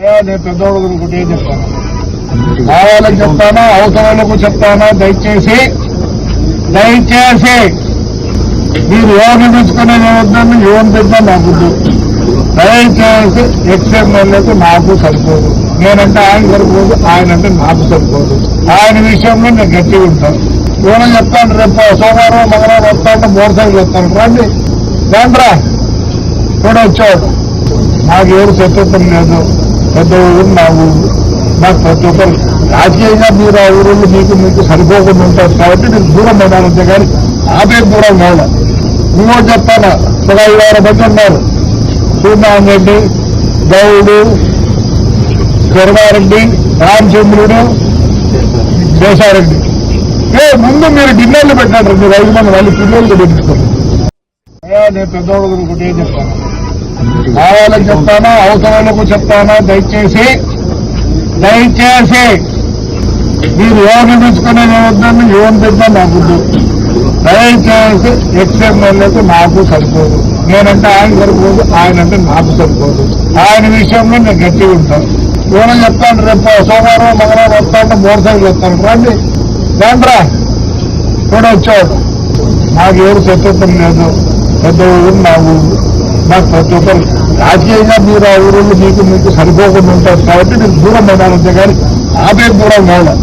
అయ్యా, నేను పెద్దోడు చెప్తాను. కావాలని చెప్తానా అవసరాలకు చెప్తానా దయచేసి దయచేసి. మీరు ఎవరిని పెంచుకునే వద్దని ఎవరిని పెద్దా నాకు దయచేసి ఎక్స్ఎంఎల్ఏకు నాకు సరిపోదు. నేనంటే ఆయన సరిపోదు ఆయన అంటే నాకు సరిపోదు. ఆయన విషయంలో నేను గట్టిగా ఉంటాను. ఏమైనా చెప్తాను రేపు సోమవారం మంగళవారం వస్తాను మోటార్ సైకిల్ వస్తాను రండి. రండ్రా కూడా వచ్చాడు. నాకు ఎవరు శత్రుత్వం లేదు. పెద్ద ఊరు నా ఊరు నాకు ప్రతి ఒక్కరు రాజకీయంగా మీరు ఆ ఊరిలో మీకు మీకు సరిపోకుండా ఉంటారు కాబట్టి మీరు దూరం పడాలంతే కానీ ఆపే దూరం కావాలి ఇంకోటి చెప్తాను. ఒక ఐదు ఆరు మంది ఉన్నారు. సూర్యనారాయణ రెడ్డి గౌడు కరుణారెడ్డి రామచంద్రుడు శేషారెడ్డి ఏ ముందు మీరు డిన్నర్లు పెట్టారు మీరు ఐదు మంది వాళ్ళు పిల్లలు పెట్టుకోండి నేను పెద్దోడు ఒకటే చెప్తాను. కావాలని చెప్తానా అవసరాలకు చెప్తానా దయచేసి దయచేసి. మీరు ఎవరిని పెంచుకునే వద్దని ఎవరిని పెద్దా నాకు దయచేసి ఎక్స్ఎంఎల్ఏకు నాకు సరిపోదు. నేనంటే ఆయన సరిపోదు ఆయన అంటే నాకు సరిపోదు. ఆయన విషయంలో నేను గట్టిగా ఉంటాను. ఎవరో చెప్తాను రేపు సోమవారం మంగళవారం వస్తానంటే మోటార్ సైకిల్ వస్తాను రండి. రండ్రా. కూడా వచ్చాడు. నాకు ఎవరు శత్రుత్వం లేదు. పెద్ద ఊరు నా ఊరు మాకు ప్రతి ఒక్కరు రాజకీయంగా మీరు ఆ ఊరిలో మీకు మీకు సరిపోకుండా ఉంటారు కాబట్టి మీరు దూరం పడాలంతే కానీ ఆపే దూరం కావాలి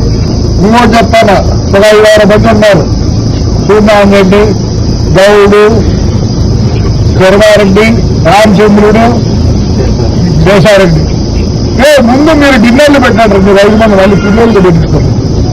ఇంకో చెప్తాను. ఒక ఐదు ఆరు మంది ఉన్నారు. సూర్యనారాయణ రెడ్డి గౌడు కరుణారెడ్డి రామచంద్రుడు శేషారెడ్డి ఏ ముందు మీరు డిన్నర్లు పెట్టండి. మీరు ఐదు మంది వాళ్ళు పిల్లలతో పెట్టుకోండి.